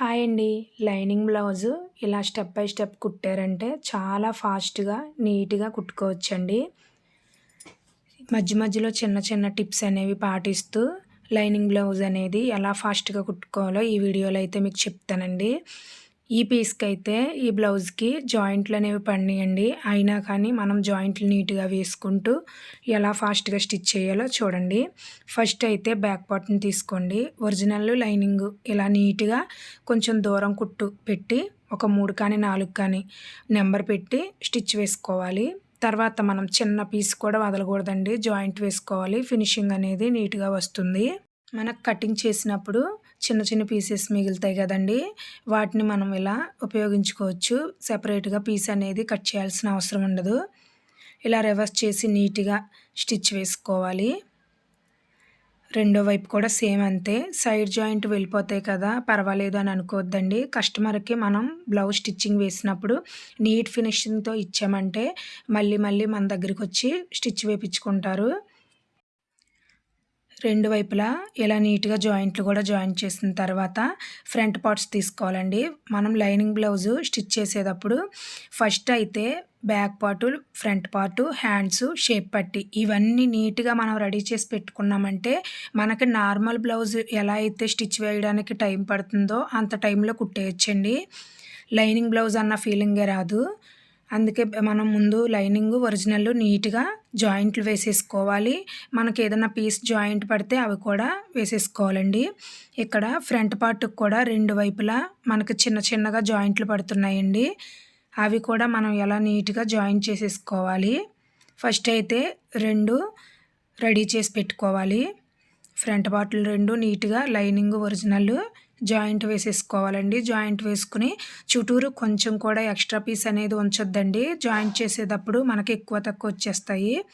Hi అండి. Lining blouse ఇలా step by step కుట్టారంటే చాలా ఫాస్ట్గా నీట్గా కుట్టుకోవచ్చండి. మధ్య మధ్యలో చిన్న చిన్న టిప్స్ అనేవి పాటిస్తూ లైనింగ్ బ్లౌజ్ అనేది ఎలా ఫాస్ట్గా కుట్టుకోవాలో ఈ వీడియోలో అయితే మీకు చెప్తానండి. ఈ పీస్కి అయితే ఈ బ్లౌజ్కి జాయింట్లు అనేవి పడినాయండి. అయినా కానీ మనం జాయింట్లు నీట్గా వేసుకుంటూ ఎలా ఫాస్ట్గా స్టిచ్ చేయాలో చూడండి. ఫస్ట్ అయితే బ్యాక్ పార్ట్ని తీసుకోండి. ఒరిజినల్ లైనింగ్ ఇలా నీట్గా కొంచెం దూరం కుట్టు పెట్టి ఒక మూడు కానీ నాలుగు కానీ నెంబర్ పెట్టి స్టిచ్ వేసుకోవాలి. తర్వాత మనం చిన్న పీస్ కూడా వదలకూడదండి. జాయింట్ వేసుకోవాలి. ఫినిషింగ్ అనేది నీట్గా వస్తుంది. మనకు కటింగ్ చేసినప్పుడు చిన్న చిన్న పీసెస్ మిగులుతాయి కదండి. వాటిని మనం ఇలా ఉపయోగించుకోవచ్చు. సెపరేట్గా పీస్ అనేది కట్ చేయాల్సిన అవసరం ఉండదు. ఇలా రివర్స్ చేసి నీట్గా స్టిచ్ వేసుకోవాలి. రెండో వైపు కూడా సేమ్ అంతే. సైడ్ జాయింట్ వెళ్ళిపోతాయి కదా. పర్వాలేదు అని అనుకోవద్దండి. కస్టమర్కి మనం బ్లౌజ్ స్టిచ్చింగ్ వేసినప్పుడు నీట్ ఫినిషింగ్తో ఇచ్చామంటే మళ్ళీ మళ్ళీ మన దగ్గరికి వచ్చి స్టిచ్ వేయించుకుంటారు. రెండు వైపులా ఇలా నీట్గా జాయింట్లు కూడా జాయిన్ చేసిన తర్వాత ఫ్రంట్ పార్ట్స్ తీసుకోవాలండి. మనం లైనింగ్ బ్లౌజు స్టిచ్ చేసేటప్పుడు ఫస్ట్ అయితే back part front part hands shape పట్టి ఇవన్నీ నీట్గా మనం రెడీ చేసి పెట్టుకున్నామంటే మనకి నార్మల్ బ్లౌజ్ ఎలా అయితే స్టిచ్ వేయడానికి టైం పడుతుందో అంత టైంలో కుట్టేయచ్చండి. లైనింగ్ బ్లౌజ్ అన్న ఫీలింగే రాదు. అందుకే మనం ముందు లైనింగ్ ఒరిజినల్ నీట్గా జాయింట్లు వేసేసుకోవాలి. మనకి ఏదైనా పీస్ జాయింట్ పడితే అవి కూడా వేసేసుకోవాలండి. ఇక్కడ ఫ్రంట్ పార్ట్కి కూడా రెండు వైపులా మనకి చిన్న చిన్నగా జాయింట్లు పడుతున్నాయండి. అవి కూడా మనం ఎలా నీట్గా జాయింట్ చేసేసుకోవాలి. ఫస్ట్ అయితే రెండు రెడీ చేసి పెట్టుకోవాలి. ఫ్రంట్ పార్ట్లు రెండు నీట్గా లైనింగ్ ఒరిజినల్ జాయింట్ వేసేసుకోవాలండి. జాయింట్ వేసుకుని చుట్టూరు కొంచెం కూడా ఎక్స్ట్రా పీస్ అనేది ఉంచొద్దండి. జాయింట్ చేసేటప్పుడు మనకి ఎక్కువ తక్కువ వచ్చేస్తాయి.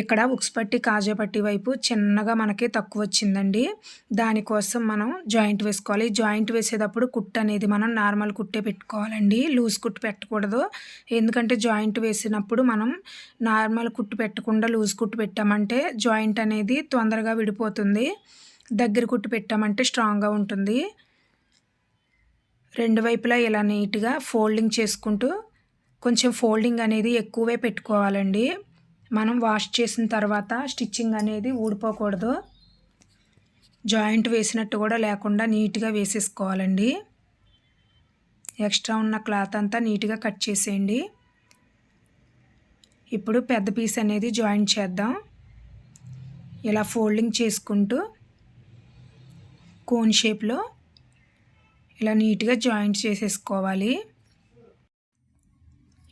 ఇక్కడ ఉక్స్ పట్టి కాజా పట్టి వైపు చిన్నగా మనకి తక్కువ వచ్చిందండి. దానికోసం మనం జాయింట్ వేసుకోవాలి. జాయింట్ వేసేటప్పుడు కుట్టు అనేది మనం నార్మల్ కుట్టే పెట్టుకోవాలండి. లూజ్ కుట్టు పెట్టకూడదు. ఎందుకంటే జాయింట్ వేసినప్పుడు మనం నార్మల్ కుట్టు పెట్టకుండా లూజ్ కుట్టు పెట్టామంటే జాయింట్ అనేది తొందరగా విడిపోతుంది. దగ్గర కుట్టు పెట్టామంటే స్ట్రాంగ్గా ఉంటుంది. రెండు వైపులా ఇలా నీట్గా ఫోల్డింగ్ చేసుకుంటూ కొంచెం ఫోల్డింగ్ అనేది ఎక్కువే పెట్టుకోవాలండి. మనం వాష్ చేసిన తర్వాత స్టిచ్చింగ్ అనేది ఊడిపోకూడదు. జాయింట్ వేసినట్టు కూడా లేకుండా నీట్గా వేసేసుకోవాలండి. ఎక్స్ట్రా ఉన్న క్లాత్ అంతా నీట్గా కట్ చేసేయండి. ఇప్పుడు పెద్ద పీస్ అనేది జాయింట్ చేద్దాం. ఇలా ఫోల్డింగ్ చేసుకుంటూ కోన్ షేప్లో ఇలా నీట్గా జాయింట్ చేసేసుకోవాలి.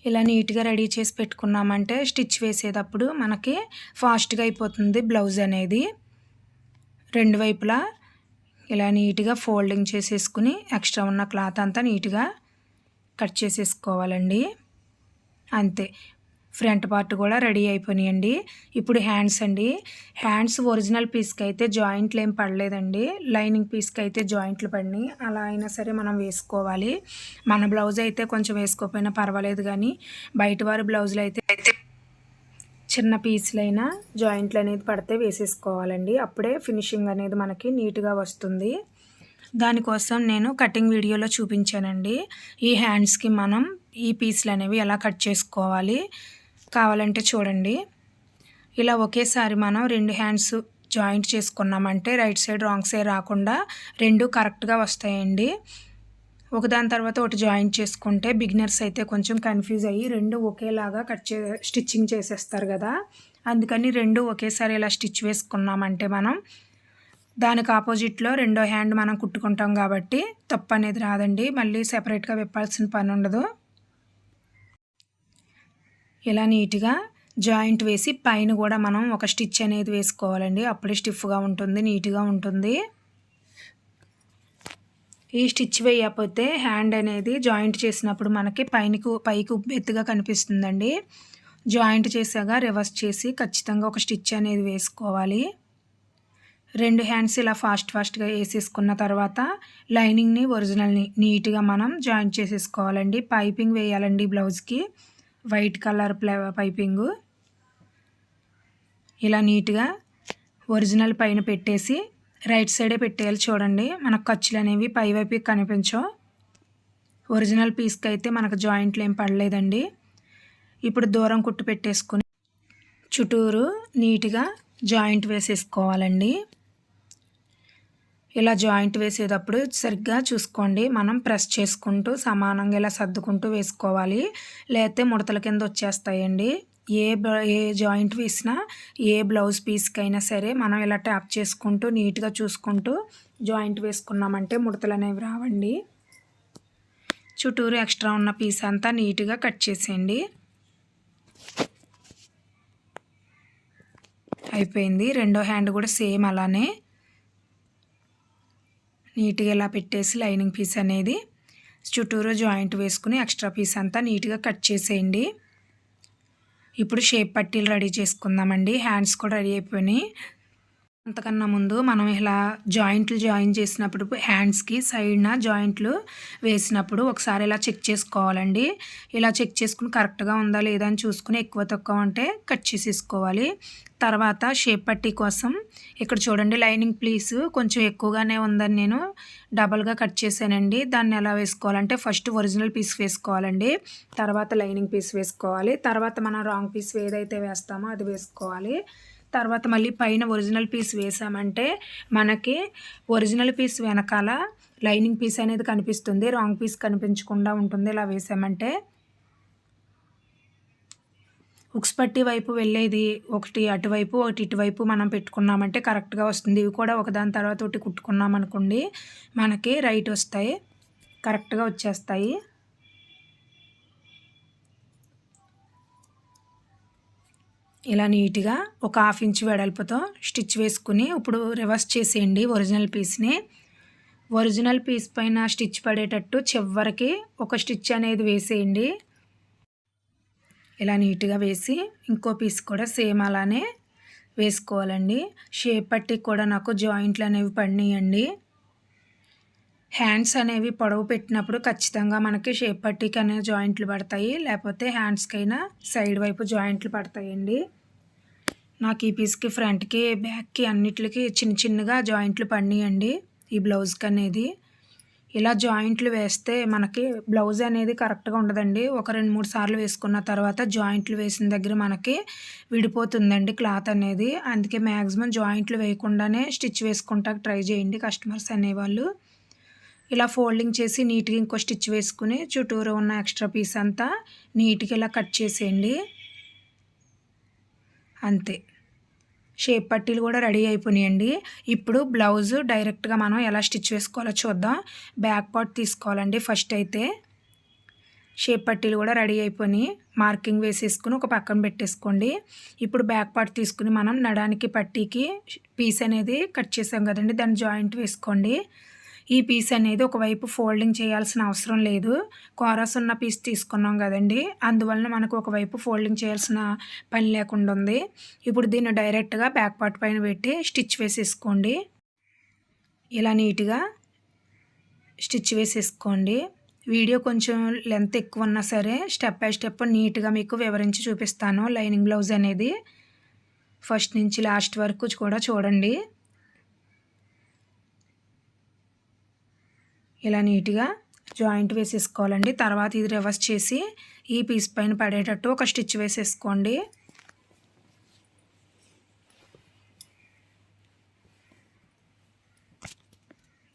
ఇలా నీట్గా రెడీ చేసి పెట్టుకున్నామంటే స్టిచ్ వేసేటప్పుడు మనకి ఫాస్ట్గా అయిపోతుంది బ్లౌజ్ అనేది. రెండు వైపులా ఇలా నీట్గా ఫోల్డింగ్ చేసేసుకుని ఎక్స్ట్రా ఉన్న క్లాత్ అంతా నీట్గా కట్ చేసేసుకోవాలండి. అంతే. ఫ్రంట్ పార్ట్ కూడా రెడీ అయిపోయినాయండి. ఇప్పుడు హ్యాండ్స్ అండి. హ్యాండ్స్ ఒరిజినల్ పీస్కి అయితే జాయింట్లు ఏం పడలేదండి. లైనింగ్ పీస్కి అయితే జాయింట్లు పడినాయి. అలా అయినా సరే మనం వేసుకోవాలి. మన బ్లౌజ్ అయితే కొంచెం వేసుకోకపోయినా పర్వాలేదు కానీ బయట వారి బ్లౌజులు అయితే అయితే చిన్న పీసులైనా జాయింట్లు అనేది పడితే వేసేసుకోవాలండి. అప్పుడే ఫినిషింగ్ అనేది మనకి నీట్గా వస్తుంది. దానికోసం నేను కటింగ్ వీడియోలో చూపించానండి. ఈ హ్యాండ్స్కి మనం ఈ పీసులు అనేవి ఎలా కట్ చేసుకోవాలి? కావాలంటే చూడండి. ఇలా ఒకేసారి మనం రెండు హ్యాండ్స్ జాయింట్ చేసుకున్నామంటే రైట్ సైడ్ రాంగ్ సైడ్ రాకుండా రెండు కరెక్ట్గా వస్తాయండి. ఒకదాని తర్వాత ఒకటి జాయింట్ చేసుకుంటే బిగినర్స్ అయితే కొంచెం కన్ఫ్యూజ్ అయ్యి రెండు ఒకేలాగా కట్ చే స్టిచ్చింగ్ చేసేస్తారు కదా. అందుకని రెండు ఒకేసారి ఇలా స్టిచ్ వేసుకున్నామంటే మనం దానికి ఆపోజిట్లో రెండో హ్యాండ్ మనం కుట్టుకుంటాం కాబట్టి తప్పు అనేది రాదండి. మళ్ళీ సెపరేట్గా విప్పాల్సిన పని ఉండదు. ఇలా నీట్గా జాయింట్ వేసి పైన కూడా మనం ఒక స్టిచ్ అనేది వేసుకోవాలండి. అప్పుడే స్టిఫ్గా ఉంటుంది నీట్గా ఉంటుంది. ఈ స్టిచ్ వేయకపోతే హ్యాండ్ అనేది జాయింట్ చేసినప్పుడు మనకి పైనకు పైకి ఎత్తుగా కనిపిస్తుందండి. జాయింట్ చేసాక రివర్స్ చేసి ఖచ్చితంగా ఒక స్టిచ్ అనేది వేసుకోవాలి. రెండు హ్యాండ్స్ ఇలా ఫాస్ట్ ఫాస్ట్గా వేసేసుకున్న తర్వాత లైనింగ్ని ఒరిజినల్ని నీట్గా మనం జాయింట్ చేసేసుకోవాలండి. పైపింగ్ వేయాలండి బ్లౌజ్కి. వైట్ కలర్ ప్లే పైపింగు. ఇలా నీట్గా ఒరిజినల్ పైన పెట్టేసి రైట్ సైడే పెట్టేయాలి చూడండి. మనకు ఖర్చులు అనేవి పైవైపు కనిపించవు. ఒరిజినల్ పీస్కి అయితే మనకు జాయింట్లు ఏం పడలేదండి. ఇప్పుడు దూరం కుట్టు పెట్టేసుకుని చుట్టూరు నీట్గా జాయింట్ వేసేసుకోవాలండి. ఇలా జాయింట్ వేసేటప్పుడు సరిగ్గా చూసుకోండి. మనం ప్రెస్ చేసుకుంటూ సమానంగా ఇలా సర్దుకుంటూ వేసుకోవాలి. లేకపోతే ముడతల కింద వచ్చేస్తాయండి. ఏ ఏ జాయింట్ వేసినా ఏ బ్లౌజ్ పీస్కైనా సరే మనం ఇలా ట్యాప్ చేసుకుంటూ నీట్గా చూసుకుంటూ జాయింట్ వేసుకున్నామంటే ముడతలు అనేవి రావండి. చుట్టూరు ఎక్స్ట్రా ఉన్న పీస్ అంతా నీట్గా కట్ చేసేయండి. అయిపోయింది. రెండో హ్యాండ్ కూడా సేమ్ అలానే నీట్గా ఇలా పెట్టేసి లైనింగ్ పీస్ అనేది చుట్టూరు జాయింట్ వేసుకుని ఎక్స్ట్రా పీస్ అంతా నీట్గా కట్ చేసేయండి. ఇప్పుడు షేప్ పట్టీలు రెడీ చేసుకుందామండి. హ్యాండ్స్ కూడా రెడీ అయిపోయినాయి. అంతకన్నా ముందు మనం ఇలా జాయింట్లు జాయిన్ చేసినప్పుడు హ్యాండ్స్కి సైడ్న జాయింట్లు వేసినప్పుడు ఒకసారి ఇలా చెక్ చేసుకోవాలండి. ఇలా చెక్ చేసుకుని కరెక్ట్గా ఉందా లేదా అని చూసుకుని ఎక్కువ తక్కువ ఉంటే కట్ చేసేసుకోవాలి. తర్వాత షేప్ పట్టీ కోసం ఇక్కడ చూడండి లైనింగ్ ప్లీస్ కొంచెం ఎక్కువగానే ఉందని నేను డబల్గా కట్ చేశానండి. దాన్ని ఎలా వేసుకోవాలంటే ఫస్ట్ ఒరిజినల్ పీస్ వేసుకోవాలండి. తర్వాత లైనింగ్ పీస్ వేసుకోవాలి. తర్వాత మనం రాంగ్ పీస్ ఏదైతే వేస్తామో అది వేసుకోవాలి. తర్వాత మళ్ళీ పైన ఒరిజినల్ పీస్ వేసామంటే మనకి ఒరిజినల్ పీస్ వెనకాల లైనింగ్ పీస్ అనేది కనిపిస్తుంది. రాంగ్ పీస్ కనిపించకుండా ఉంటుంది. ఇలా వేసామంటే ఉక్స్ పట్టి వైపు వెళ్ళేది ఒకటి అటువైపు ఒకటి ఇటువైపు మనం పెట్టుకున్నామంటే కరెక్ట్గా వస్తుంది. ఇవి కూడా ఒకదాని తర్వాత ఒకటి కుట్టుకున్నాం అనుకోండి మనకి రైట్ వస్తాయి. కరెక్ట్గా వచ్చేస్తాయి. ఇలా నీట్గా ఒక హాఫ్ ఇంచ్ వెడల్పుతో స్టిచ్ వేసుకుని ఇప్పుడు రివర్స్ చేసేయండి ఒరిజినల్ పీస్ని. ఒరిజినల్ పీస్ పైన స్టిచ్ పడేటట్టు చివరికి ఒక స్టిచ్ అనేది వేసేయండి. ఇలా నీట్గా వేసి ఇంకో పీస్ కూడా సేమ్ అలానే వేసుకోవాలండి. షేప్ పట్టి కూడా నాకు జాయింట్లు అనేవి పడినాయండి. హ్యాండ్స్ అనేవి పొడవు పెట్టినప్పుడు ఖచ్చితంగా మనకి షేప్ పట్టీకి అనే జాయింట్లు పడతాయి. లేకపోతే హ్యాండ్స్కైనా సైడ్ వైపు జాయింట్లు పడతాయండి. నాకు ఈ పీస్కి ఫ్రంట్కి బ్యాక్కి అన్నిటికి చిన్న చిన్నగా జాయింట్లు పడినాయండి ఈ బ్లౌజ్కి అనేది. ఇలా జాయింట్లు వేస్తే మనకి బ్లౌజ్ అనేది కరెక్ట్గా ఉండదండి. ఒక రెండు మూడు సార్లు వేసుకున్న తర్వాత జాయింట్లు వేసిన దగ్గర మనకి విడిపోతుందండి క్లాత్ అనేది. అందుకే మ్యాక్సిమం జాయింట్లు వేయకుండానే స్టిచ్ వేసుకుంటా ట్రై చేయండి కస్టమర్స్ అనేవాళ్ళు. ఇలా ఫోల్డింగ్ చేసి నీట్గా ఇంకో స్టిచ్ వేసుకుని చుట్టూరు ఉన్న ఎక్స్ట్రా పీస్ అంతా నీట్గా ఇలా కట్ చేసేయండి. అంతే. షేప్ పట్టీలు కూడా రెడీ అయిపోయినాయండి. ఇప్పుడు బ్లౌజ్ డైరెక్ట్గా మనం ఎలా స్టిచ్ వేసుకోవాలో చూద్దాం. బ్యాక్ పార్ట్ తీసుకోవాలండి ఫస్ట్ అయితే. షేప్ పట్టీలు కూడా రెడీ అయిపోయి మార్కింగ్ వేసేసుకుని ఒక పక్కన పెట్టేసుకోండి. ఇప్పుడు బ్యాక్ పార్ట్ తీసుకుని మనం నడానికి పట్టీకి పీస్ అనేది కట్ చేసాం కదండి దాన్ని జాయింట్ వేసుకోండి. ఈ పీస్ అనేది ఒకవైపు ఫోల్డింగ్ చేయాల్సిన అవసరం లేదు. కోరస్ ఉన్న పీస్ తీసుకున్నాం కదండి. అందువలన మనకు ఒకవైపు ఫోల్డింగ్ చేయాల్సిన పని లేకుండా ఉంది. ఇప్పుడు దీన్ని డైరెక్ట్గా బ్యాక్ పార్ట్ పైన పెట్టి స్టిచ్ వేసేసుకోండి. ఇలా నీట్గా స్టిచ్ వేసేసుకోండి. వీడియో కొంచెం లెంత్ ఎక్కువ ఉన్నా సరే స్టెప్ బై స్టెప్ నీట్గా మీకు వివరించి చూపిస్తాను. లైనింగ్ బ్లౌజ్ అనేది ఫస్ట్ నుంచి లాస్ట్ వరకు కూడా చూడండి. ఇలా నీట్గా జాయింట్ వేసేసుకోవాలండి. తర్వాత ఇది రివర్స్ చేసి ఈ పీస్ పైన పడేటట్టు ఒక స్టిచ్ వేసేసుకోండి.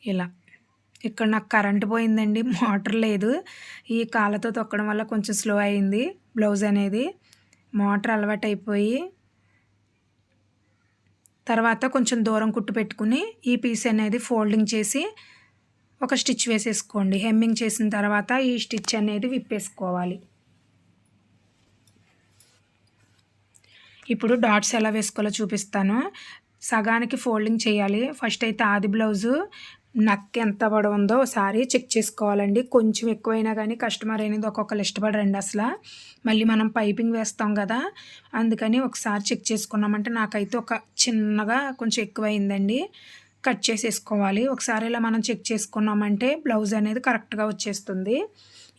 ఇలా. ఇక్కడ నాకు కరెంట్ పోయిందండి. మోటార్ లేదు. ఈ కాళ్ళతో తొక్కడం వల్ల కొంచెం స్లో అయింది. బ్లౌజ్ అనేది మోటార్ అలవాటు అయిపోయి తర్వాత కొంచెం దూరం కుట్టు పెట్టుకుని ఈ పీస్ అనేది ఫోల్డింగ్ చేసి ఒక స్టిచ్ వేసేసుకోండి. హెమ్మింగ్ చేసిన తర్వాత ఈ స్టిచ్ అనేది విప్పేసుకోవాలి. ఇప్పుడు డాట్స్ ఎలా వేసుకోవాలో చూపిస్తాను. సగానికి ఫోల్డింగ్ చేయాలి. ఫస్ట్ అయితే ఆది బ్లౌజు నక్ ఎంత పడుందో ఒకసారి చెక్ చేసుకోవాలండి. కొంచెం ఎక్కువైనా కానీ కస్టమర్ అనేది ఒక్కొక్కరు ఇష్టపడరండి అసలు. మళ్ళీ మనం పైపింగ్ వేస్తాం కదా అందుకని ఒకసారి చెక్ చేసుకున్నామంటే నాకైతే ఒక చిన్నగా కొంచెం ఎక్కువైందండి. కట్ చేసేసుకోవాలి. ఒకసారి ఇలా మనం చెక్ చేసుకున్నామంటే బ్లౌజ్ అనేది కరెక్ట్గా వచ్చేస్తుంది.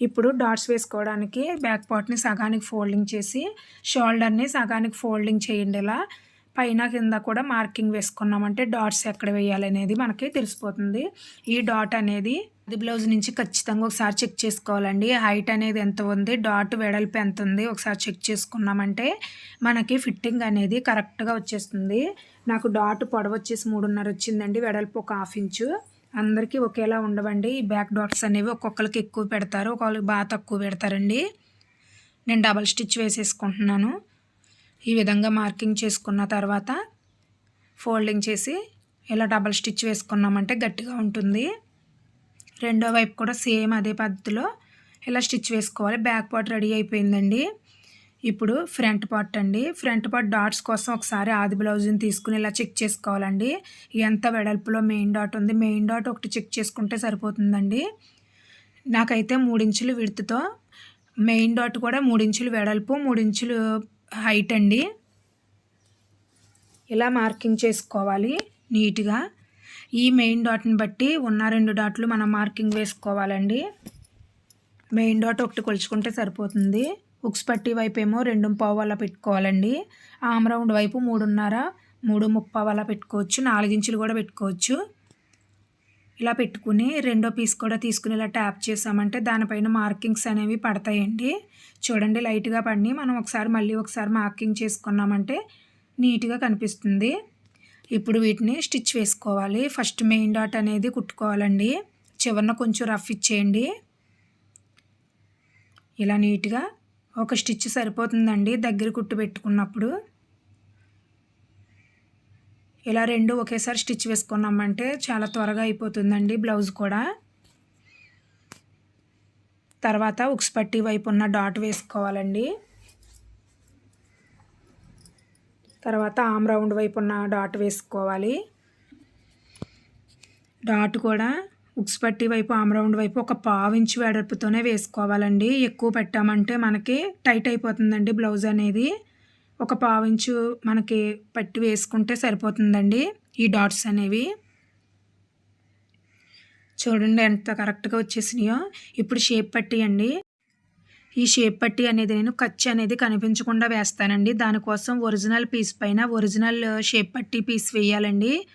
ఇప్పుడు డాట్స్ వేసుకోవడానికి బ్యాక్ పార్ట్ని సగానికి ఫోల్డింగ్ చేసి షోల్డర్ని సగానికి ఫోల్డింగ్ చేయండి ఇలా. పైన కింద కూడా మార్కింగ్ వేసుకున్నామంటే డాట్స్ ఎక్కడ వేయాలనేది మనకి తెలిసిపోతుంది. ఈ డాట్ అనేది అది బ్లౌజ్ నుంచి ఖచ్చితంగా ఒకసారి చెక్ చేసుకోవాలండి. హైట్ అనేది ఎంత ఉంది? డాట్ వెడల్పు ఎంత ఉంది? ఒకసారి చెక్ చేసుకున్నామంటే మనకి ఫిట్టింగ్ అనేది కరెక్ట్గా వచ్చేస్తుంది. నాకు డాట్ పొడవ వచ్చేసి మూడున్నర వచ్చిందండి. వెడల్పు ఒక హాఫ్ ఇంచు. అందరికీ ఒకేలా ఉండవండి. ఈ బ్యాక్ డాట్స్ అనేవి ఒక్కొక్కరికి ఎక్కువ పెడతారు. ఒక్కొక్కరికి బాగా తక్కువ పెడతారండి. నేను డబల్ స్టిచ్ వేసేసుకుంటున్నాను. ఈ విధంగా మార్కింగ్ చేసుకున్న తర్వాత ఫోల్డింగ్ చేసి ఇలా డబల్ స్టిచ్ వేసుకున్నామంటే గట్టిగా ఉంటుంది. రెండో వైపు కూడా సేమ్ అదే పద్ధతిలో ఇలా స్టిచ్ వేసుకోవాలి. బ్యాక్ పార్ట్ రెడీ అయిపోయిందండి. ఇప్పుడు ఫ్రంట్ పార్ట్ అండి. ఫ్రంట్ పార్ట్ డాట్స్ కోసం ఒకసారి ఆది బ్లౌజ్ని తీసుకుని ఇలా చెక్ చేసుకోవాలండి. ఎంత వెడల్పులో మెయిన్ డాట్ ఉంది? మెయిన్ డాట్ ఒకటి చెక్ చేసుకుంటే సరిపోతుందండి. నాకైతే మూడించులు విడుతుతో మెయిన్ డాట్ కూడా మూడించులు వెడల్పు మూడించులు హైట్ అండి. ఇలా మార్కింగ్ చేసుకోవాలి? నీట్గా. ఈ మెయిన్ డాట్ని బట్టి ఉన్న రెండు డాట్లు మనం మార్కింగ్ వేసుకోవాలండి. మెయిన్ డాట్ ఒకటి కొలుచుకుంటే సరిపోతుంది. ఉక్స్ పట్టి వైపు ఏమో రెండు పావు అలా పెట్టుకోవాలండి. ఆమ్ రౌండ్ వైపు మూడున్నర మూడు ముప్పావు అలా పెట్టుకోవచ్చు. నాలుగించులు కూడా పెట్టుకోవచ్చు. ఇలా పెట్టుకుని రెండో పీస్ కూడా తీసుకుని ఇలా ట్యాప్ చేసామంటే దానిపైన మార్కింగ్స్ అనేవి పడతాయండి. చూడండి లైట్గా పడి మనం ఒకసారి మళ్ళీ ఒకసారి మార్కింగ్ చేసుకున్నామంటే నీట్గా కనిపిస్తుంది. ఇప్పుడు వీటిని స్టిచ్ వేసుకోవాలి. ఫస్ట్ మెయిన్ డాట్ అనేది కుట్టుకోవాలండి. చివరిన కొంచెం రఫ్ ఇచ్చేయండి. ఇలా నీట్గా ఒక స్టిచ్ సరిపోతుందండి దగ్గర కుట్టు పెట్టుకున్నప్పుడు. ఇలా రెండు ఒకేసారి స్టిచ్ వేసుకున్నామంటే చాలా త్వరగా అయిపోతుందండి బ్లౌజ్ కూడా. తర్వాత ఉక్స్ పట్టి వైపు ఉన్న డాట్ వేసుకోవాలండి. తర్వాత ఆమ్ రౌండ్ వైపు ఉన్న డాట్ వేసుకోవాలి. డాట్ కూడా ఉక్స్ పట్టి వైపు ఆమ్ రౌండ్ వైపు ఒక పావు ఇంచు వెడల్పుతోనే వేసుకోవాలండి. ఎక్కువ పెట్టామంటే మనకి టైట్ అయిపోతుందండి బ్లౌజ్ అనేది. ఒక పావు ఇంచు మనకి పట్టి వేసుకుంటే సరిపోతుందండి ఈ డాట్స్ అనేవి. చూడండి ఎంత కరెక్ట్గా వచ్చేసినాయో. ఇప్పుడు షేప్ పట్టి అండి. ఈ షేప్ పట్టి అనేది నేను ఖర్చు అనేది కనిపించకుండా వేస్తానండి. దానికోసం ఒరిజినల్ పీస్ పైన ఒరిజినల్ షేప్ పట్టి పీస్ వేయాలండి.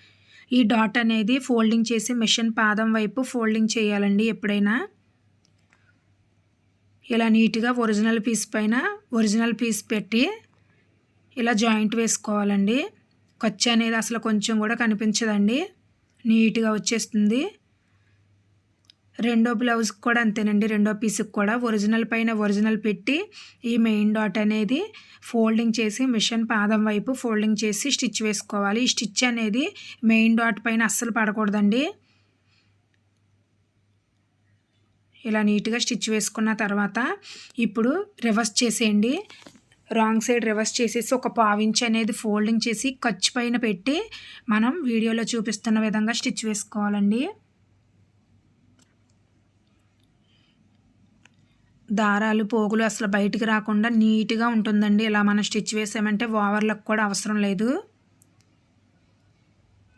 ఈ డాట్ అనేది ఫోల్డింగ్ చేసి మిషన్ పాదం వైపు ఫోల్డింగ్ చేయాలండి ఎప్పుడైనా. ఇలా నీట్గా ఒరిజినల్ పీస్ పైన ఒరిజినల్ పీస్ పెట్టి ఇలా జాయింట్ వేసుకోవాలండి. ఖర్చు అనేది అసలు కొంచెం కూడా కనిపించదండి. నీట్గా వచ్చేస్తుంది. రెండో బ్లౌజ్కి కూడా అంతేనండి. రెండో పీస్కి కూడా ఒరిజినల్ పైన ఒరిజినల్ పెట్టి ఈ మెయిన్ డాట్ అనేది ఫోల్డింగ్ చేసి మిషన్ పాదం వైపు ఫోల్డింగ్ చేసి స్టిచ్ వేసుకోవాలి. ఈ స్టిచ్ అనేది మెయిన్ డాట్ పైన అస్సలు పడకూడదండి. ఇలా నీట్గా స్టిచ్ వేసుకున్న తర్వాత ఇప్పుడు రివర్స్ చేసేయండి. రాంగ్ సైడ్ రివర్స్ చేసేసి ఒక పావించ్ అనేది ఫోల్డింగ్ చేసి ఖర్చు పైన పెట్టి మనం వీడియోలో చూపిస్తున్న విధంగా స్టిచ్ వేసుకోవాలండి. దారాలు పోగులు అసలు బయటికి రాకుండా నీట్గా ఉంటుందండి. ఇలా మనం స్టిచ్ వేసామంటే ఓవర్లకు కూడా అవసరం లేదు.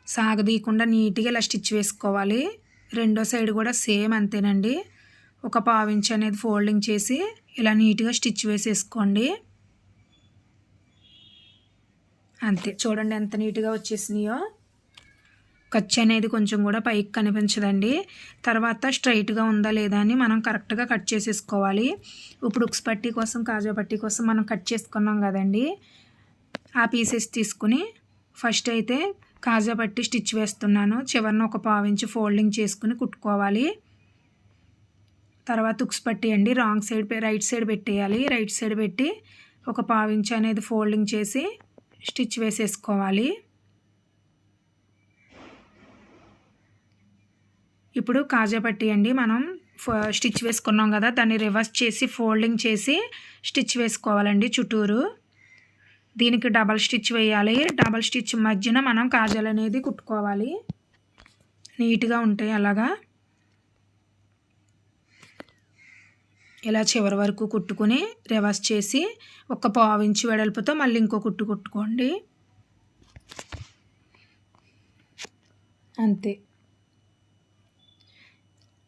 సాగదీయకుండా నీట్గా ఇలా స్టిచ్ వేసుకోవాలి. రెండో సైడ్ కూడా సేమ్ అంతేనండి. ఒక పావించ్ అనేది ఫోల్డింగ్ చేసి ఇలా నీట్గా స్టిచ్ వేసేసుకోండి. అంతే. చూడండి ఎంత నీట్గా వచ్చేసినాయో. ఖర్చు అనేది కొంచెం కూడా పైకి కనిపించదండి. తర్వాత స్ట్రైట్గా ఉందా లేదా అని మనం కరెక్ట్గా కట్ చేసేసుకోవాలి. ఇప్పుడు ఉక్స్ పట్టీ కోసం కాజా పట్టీ కోసం మనం కట్ చేసుకున్నాం కదండి. ఆ పీసెస్ తీసుకుని ఫస్ట్ అయితే కాజా పట్టి స్టిచ్ వేస్తున్నాను. చివరిన ఒక పావించి ఫోల్డింగ్ చేసుకుని కుట్టుకోవాలి. తర్వాత ఉక్స్ పట్టి అండి రాంగ్ సైడ్ రైట్ సైడ్ పెట్టేయాలి. రైట్ సైడ్ పెట్టి ఒక పావించి అనేది ఫోల్డింగ్ చేసి స్టిచ్ వేసేసుకోవాలి. ఇప్పుడు కాజాపట్టి అండి మనం స్టిచ్ వేసుకున్నాం కదా దాన్ని రివర్స్ చేసి ఫోల్డింగ్ చేసి స్టిచ్ వేసుకోవాలండి చుట్టూరు. దీనికి డబల్ స్టిచ్ వేయాలి. డబల్ స్టిచ్ మధ్యన మనం కాజాలు అనేది కుట్టుకోవాలి. నీట్గా ఉంటాయి అలాగా. ఇలా చివరి వరకు కుట్టుకుని రివర్స్ చేసి ఒక పావు ఇంచు వెడల్పుతో మళ్ళీ ఇంకో కుట్టు కుట్టుకోండి. అంతే.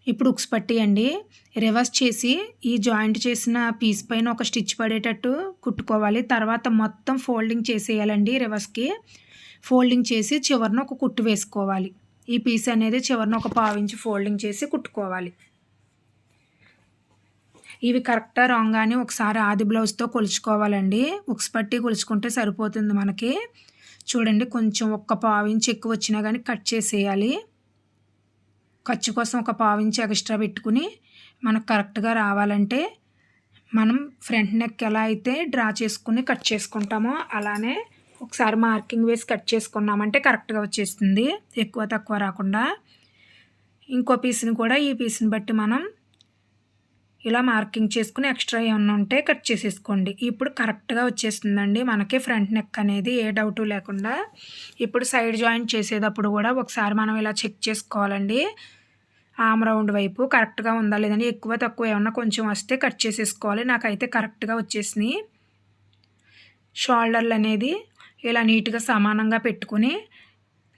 ఇప్పుడు ఉక్స్ పట్టేయండి. అండి రివర్స్ చేసి ఈ జాయింట్ చేసిన పీస్ పైన ఒక స్టిచ్ పడేటట్టు కుట్టుకోవాలి. తర్వాత మొత్తం ఫోల్డింగ్ చేసేయాలండి రివర్స్కి. ఫోల్డింగ్ చేసి చివరిన ఒక కుట్టు వేసుకోవాలి. ఈ పీస్ అనేది చివరిన ఒక పావించి ఫోల్డింగ్ చేసి కుట్టుకోవాలి. ఇవి కరెక్టా రాంగ్ అని ఒకసారి ఆది బ్లౌజ్తో కొలుచుకోవాలండి. ఉక్స్ పట్టి కొలుచుకుంటే సరిపోతుంది మనకి. చూడండి కొంచెం ఒక్క పావించి ఎక్కువ వచ్చినా కానీ కట్ చేసేయాలి. ఖర్చు కోసం ఒక పావించి ఎక్స్ట్రా పెట్టుకుని మనకు కరెక్ట్గా రావాలంటే మనం ఫ్రంట్ నెక్ ఎలా అయితే డ్రా చేసుకుని కట్ చేసుకుంటామో అలానే ఒకసారి మార్కింగ్ వేసి కట్ చేసుకున్నామంటే కరెక్ట్గా వచ్చేస్తుంది. ఎక్కువ తక్కువ రాకుండా. ఇంకో పీస్ని కూడా ఈ పీస్ని బట్టి మనం ఇలా మార్కింగ్ చేసుకుని ఎక్స్ట్రా ఏమన్నా ఉంటే కట్ చేసేసుకోండి. ఇప్పుడు కరెక్ట్గా వచ్చేస్తుందండి. మనకి ఫ్రంట్ నెక్ అనేది ఏ డౌటు లేకుండా ఇప్పుడు సైడ్ జాయింట్ చేసేటప్పుడు కూడా ఒకసారి మనం ఇలా చెక్ చేసుకోవాలండి. ఆమ్ రౌండ్ వైపు కరెక్ట్గా ఉందా లేదని ఎక్కువ తక్కువ ఏమన్నా కొంచెం వస్తే కట్ చేసేసుకోవాలి. నాకైతే కరెక్ట్గా వచ్చేసినాయి. షోల్డర్లు అనేది ఇలా నీట్గా సమానంగా పెట్టుకుని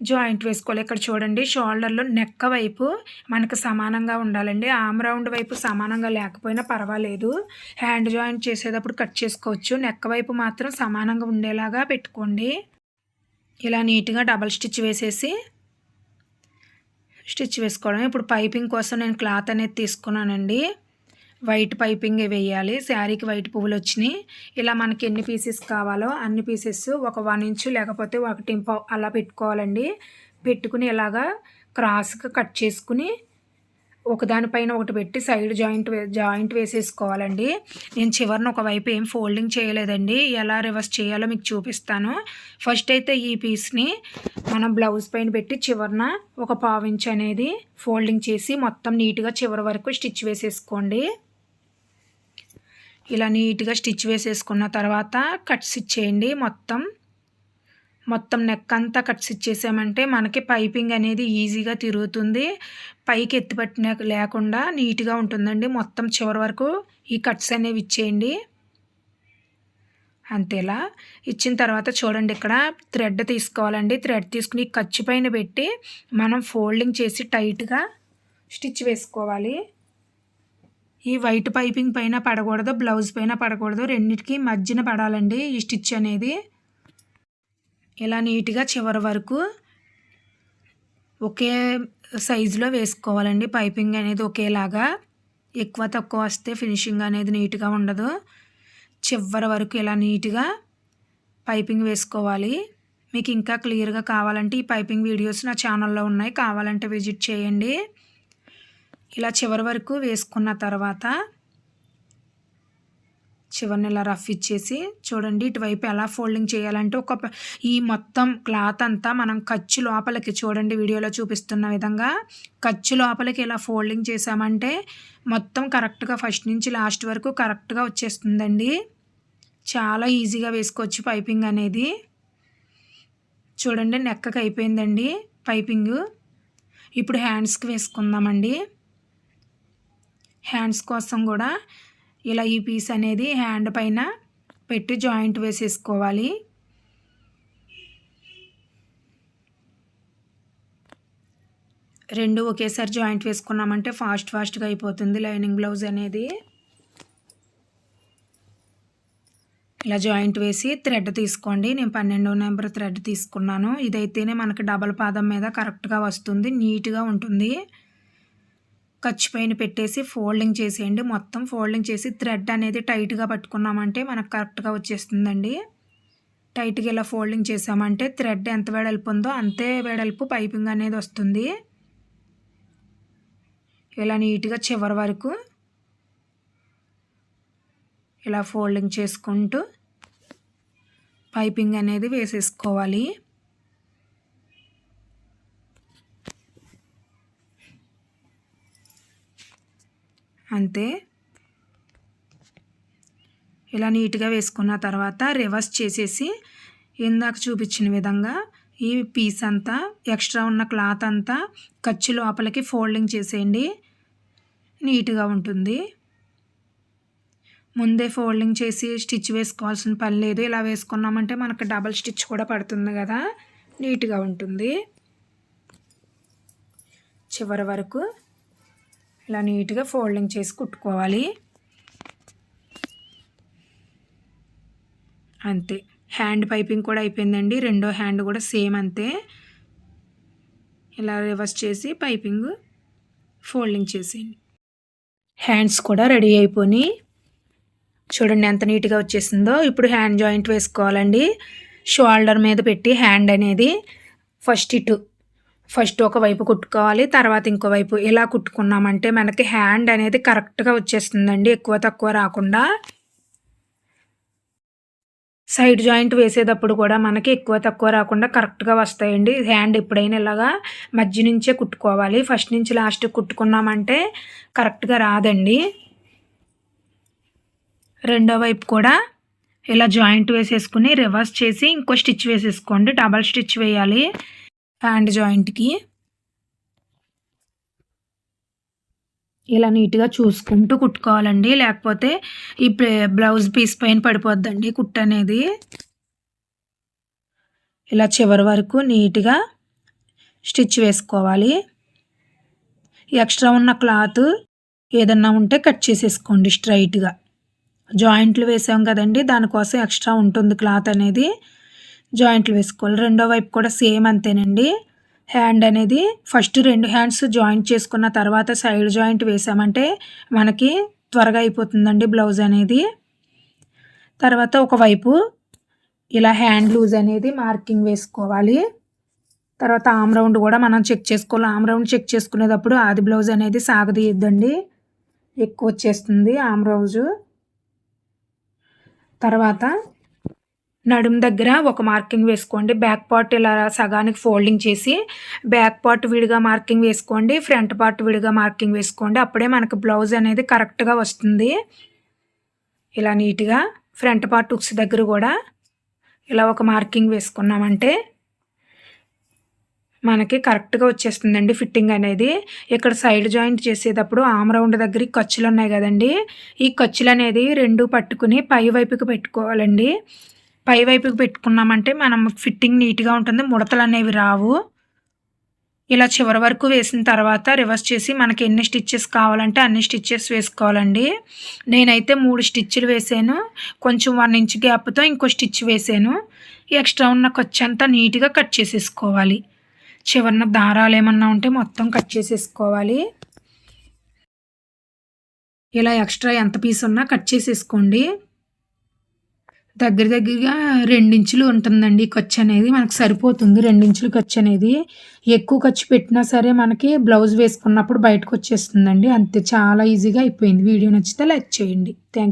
జాయింట్ వేసుకోవాలి. ఇక్కడ చూడండి షోల్డర్లో నెక్క వైపు మనకు సమానంగా ఉండాలండి. ఆమ్ రౌండ్ వైపు సమానంగా లేకపోయినా పర్వాలేదు. హ్యాండ్ జాయింట్ చేసేటప్పుడు కట్ చేసుకోవచ్చు. నెక్క వైపు మాత్రం సమానంగా ఉండేలాగా పెట్టుకోండి. ఇలా నీట్గా డబల్ స్టిచ్ వేసేసి స్టిచ్ వేసుకోవడం ఇప్పుడు పైపింగ్ కోసం నేను క్లాత్ అనేది తీసుకున్నానండి. వైట్ పైపింగ్ వేయాలి. శారీకి వైట్ పువ్వులు వచ్చినాయి ఇలా మనకి ఎన్ని పీసెస్ కావాలో అన్ని పీసెస్ ఒక వన్ ఇంచు లేకపోతే ఒకటి అలా పెట్టుకోవాలండి. పెట్టుకుని ఇలాగా క్రాస్గా కట్ చేసుకుని ఒకదానిపైన ఒకటి పెట్టి సైడ్ జాయింట్ జాయింట్ వేసేసుకోవాలండి. నేను చివరిన ఒకవైపు ఏం ఫోల్డింగ్ చేయలేదండి. ఎలా రివర్స్ చేయాలో మీకు చూపిస్తాను. ఫస్ట్ అయితే ఈ పీస్ని మనం బ్లౌజ్ పైన పెట్టి చివరిన ఒక పావించ్ అనేది ఫోల్డింగ్ చేసి మొత్తం నీట్గా చివరి వరకు స్టిచ్ వేసేసుకోండి. ఇలా నీట్గా స్టిచ్ వేసేసుకున్న తర్వాత కట్స్ ఇచ్చేయండి. మొత్తం మొత్తం నెక్ అంతా కట్స్ ఇచ్చేసామంటే మనకి పైపింగ్ అనేది ఈజీగా తిరుగుతుంది. పైకి ఎత్తిపట్టిన లేకుండా నీట్గా ఉంటుందండి. మొత్తం చివరి వరకు ఈ కట్స్ అనేవి ఇచ్చేయండి. అంతేలా. ఇచ్చిన తర్వాత చూడండి ఇక్కడ థ్రెడ్ తీసుకోవాలండి. థ్రెడ్ తీసుకుని ఖర్చు పైన పెట్టి మనం ఫోల్డింగ్ చేసి టైట్గా స్టిచ్ వేసుకోవాలి. ఈ వైట్ పైపింగ్ పైన పడకూడదు బ్లౌజ్ పైన పడకూడదు. రెండింటికి మధ్యన పడాలండి ఈ స్టిచ్ అనేది. ఇలా నీట్గా చివరి వరకు ఒకే సైజులో వేసుకోవాలండి. పైపింగ్ అనేది ఒకేలాగా. ఎక్కువ తక్కువ వస్తే ఫినిషింగ్ అనేది నీట్గా ఉండదు. చివరి వరకు ఇలా నీట్గా పైపింగ్ వేసుకోవాలి. మీకు ఇంకా క్లియర్గా కావాలంటే ఈ పైపింగ్ వీడియోస్ నా ఛానల్లో ఉన్నాయి. కావాలంటే విజిట్ చేయండి. ఇలా చివరి వరకు వేసుకున్న తర్వాత చివరిని ఇలా రఫ్ ఇచ్చేసి చూడండి ఇటువైపు ఎలా ఫోల్డింగ్ చేయాలంటే ఒక ఈ మొత్తం క్లాత్ అంతా మనం ఖర్చు లోపలికి చూడండి వీడియోలో చూపిస్తున్న విధంగా ఖర్చు లోపలికి ఇలా ఫోల్డింగ్ చేసామంటే మొత్తం కరెక్ట్గా ఫస్ట్ నుంచి లాస్ట్ వరకు కరెక్ట్గా వచ్చేస్తుందండి. చాలా ఈజీగా వేసుకోవచ్చు పైపింగ్ అనేది. చూడండి నెక్కకి అయిపోయిందండి పైపింగ్. ఇప్పుడు హ్యాండ్స్కి వేసుకుందామండి. హ్యాండ్స్ కోసం కూడా ఇలా ఈ పీస్ అనేది హ్యాండ్ పైన పెట్టి జాయింట్ వేసేసుకోవాలి. రెండు ఒకేసారి జాయింట్ వేసుకున్నామంటే ఫాస్ట్ ఫాస్ట్గా అయిపోతుంది లైనింగ్ బ్లౌజ్ అనేది. ఇలా జాయింట్ వేసి థ్రెడ్ తీసుకోండి. నేను పన్నెండో నెంబర్ థ్రెడ్ తీసుకున్నాను. ఇదైతేనే మనకి డబల్ పాదం మీద కరెక్ట్గా వస్తుంది నీట్గా ఉంటుంది. ఖర్చు పైన పెట్టేసి ఫోల్డింగ్ చేసేయండి. మొత్తం ఫోల్డింగ్ చేసి థ్రెడ్ అనేది టైట్గా పట్టుకున్నామంటే మనకు కరెక్ట్గా వచ్చేస్తుందండి. టైట్గా ఇలా ఫోల్డింగ్ చేసామంటే థ్రెడ్ ఎంత వెడల్పు ఉందో అంతే వెడల్పు పైపింగ్ అనేది వస్తుంది. ఇలా నీట్గా చివరి వరకు ఇలా ఫోల్డింగ్ చేసుకుంటూ పైపింగ్ అనేది వేసేసుకోవాలి. అంతే. ఇలా నీట్గా వేసుకున్న తర్వాత రివర్స్ చేసేసి ఇందాక చూపించిన విధంగా ఈ పీస్ అంతా ఎక్స్ట్రా ఉన్న క్లాత్ అంతా ఖర్చు లోపలికి ఫోల్డింగ్ చేసేయండి. నీట్గా ఉంటుంది. ముందే ఫోల్డింగ్ చేసి స్టిచ్ వేసుకోవాల్సిన పని లేదు. ఇలా వేసుకున్నామంటే మనకు డబల్ స్టిచ్ కూడా పడుతుంది కదా. నీట్గా ఉంటుంది. చివరి వరకు ఇలా నీట్గా ఫోల్డింగ్ చేసి కుట్టుకోవాలి. అంతే. హ్యాండ్ పైపింగ్ కూడా అయిపోయిందండి. రెండో హ్యాండ్ కూడా సేమ్ అంతే. ఇలా రివర్స్ చేసి పైపింగ్ ఫోల్డింగ్ చేసేయండి. హ్యాండ్స్ కూడా రెడీ అయిపోయి చూడండి ఎంత నీట్గా వచ్చేసిందో. ఇప్పుడు హ్యాండ్ జాయింట్ వేసుకోవాలండి. షోల్డర్ మీద పెట్టి హ్యాండ్ అనేది ఫస్ట్ ఇటు ఫస్ట్ ఒక వైపు కుట్టుకోవాలి తర్వాత ఇంకో వైపు ఇలా కుట్టుకున్నామంటే మనకి హ్యాండ్ అనేది కరెక్ట్గా వచ్చేస్తుందండి ఎక్కువ తక్కువ రాకుండా. సైడ్ జాయింట్ వేసేటప్పుడు కూడా మనకి ఎక్కువ తక్కువ రాకుండా కరెక్ట్గా వస్తాయండి. హ్యాండ్ ఎప్పుడైనా ఇలాగా మధ్య నుంచే కుట్టుకోవాలి. ఫస్ట్ నుంచి లాస్ట్ కుట్టుకున్నామంటే కరెక్ట్గా రాదండి. రెండో వైపు కూడా ఇలా జాయింట్ వేసేసుకుని రివర్స్ చేసి ఇంకో స్టిచ్ వేసేసుకోండి. డబల్ స్టిచ్ వేయాలి. హ్యాండ్ జాయింట్కి. ఇలా నీట్గా చూసుకుంటూ కుట్టుకోవాలండి. లేకపోతే ఈ బ్లౌజ్ పీస్ పైన పడిపోద్దండి కుట్టు అనేది. ఇలా చివరి వరకు నీట్గా స్టిచ్ వేసుకోవాలి. ఎక్స్ట్రా ఉన్న క్లాత్ ఏదన్నా ఉంటే కట్ చేసేసుకోండి స్ట్రైట్గా. జాయింట్లు వేసాం కదండి దానికోసం ఎక్స్ట్రా ఉంటుంది క్లాత్ అనేది. జాయింట్లు వేసుకోవాలి. రెండో వైపు కూడా సేమ్ అంతేనండి. హ్యాండ్ అనేది ఫస్ట్ రెండు హ్యాండ్స్ జాయింట్ చేసుకున్న తర్వాత సైడ్ జాయింట్ వేసామంటే మనకి త్వరగా అయిపోతుందండి బ్లౌజ్ అనేది. తర్వాత ఒకవైపు ఇలా హ్యాండ్ లూజ్ అనేది మార్కింగ్ వేసుకోవాలి. తర్వాత ఆమ్ రౌండ్ కూడా మనం చెక్ చేసుకోవాలి. ఆమ్ రౌండ్ చెక్ చేసుకునేటప్పుడు ఆది బ్లౌజ్ అనేది సాగదీయద్దండి. ఎక్కువ వచ్చేస్తుంది ఆమ్ రోజు తర్వాత నడుం దగ్గర ఒక మార్కింగ్ వేసుకోండి. బ్యాక్ పార్ట్ ఇలా సగానికి ఫోల్డింగ్ చేసి బ్యాక్ పార్ట్ విడిగా మార్కింగ్ వేసుకోండి. ఫ్రంట్ పార్ట్ విడిగా మార్కింగ్ వేసుకోండి. అప్పుడే మనకు బ్లౌజ్ అనేది కరెక్ట్గా వస్తుంది. ఇలా నీట్గా ఫ్రంట్ పార్ట్ ఉక్స్ దగ్గర కూడా ఇలా ఒక మార్కింగ్ వేసుకున్నామంటే మనకి కరెక్ట్గా వచ్చేస్తుందండి ఫిట్టింగ్ అనేది. ఇక్కడ సైడ్ జాయింట్ చేసేటప్పుడు ఆమ్ రౌండ్ దగ్గర ఖర్చులు ఉన్నాయి కదండి. ఈ ఖర్చులు అనేది రెండు పట్టుకుని పై వైపుకి పెట్టుకోవాలండి. పై వైపుకి పెట్టుకున్నామంటే మనం ఫిట్టింగ్ నీట్గా ఉంటుంది. ముడతలు అనేవి రావు. ఇలా చివరి వరకు వేసిన తర్వాత రివర్స్ చేసి మనకి ఎన్ని స్టిచ్చెస్ కావాలంటే అన్ని స్టిచ్చెస్ వేసుకోవాలండి. నేనైతే మూడు స్టిచ్లు వేసాను. కొంచెం వన్ ఇంచ్ గ్యాప్తో ఇంకో స్టిచ్ వేసాను. ఎక్స్ట్రా ఉన్న ఖర్చు అంతా నీట్గా కట్ చేసేసుకోవాలి. చివరిన దారాలు ఏమన్నా ఉంటే మొత్తం కట్ చేసేసుకోవాలి. ఇలా ఎక్స్ట్రా ఎంత పీస్ ఉన్నా కట్ చేసేసుకోండి. దగ్గర దగ్గరగా రెండించులు ఉంటుందండి ఖర్చు అనేది. మనకు సరిపోతుంది రెండించులు ఖర్చు అనేది. ఎక్కువ ఖర్చు పెట్టినా సరే మనకి బ్లౌజ్ వేసుకున్నప్పుడు బయటకు వచ్చేస్తుందండి. అంతే చాలా ఈజీగా అయిపోయింది. వీడియో నచ్చితే లైక్ చేయండి. థ్యాంక్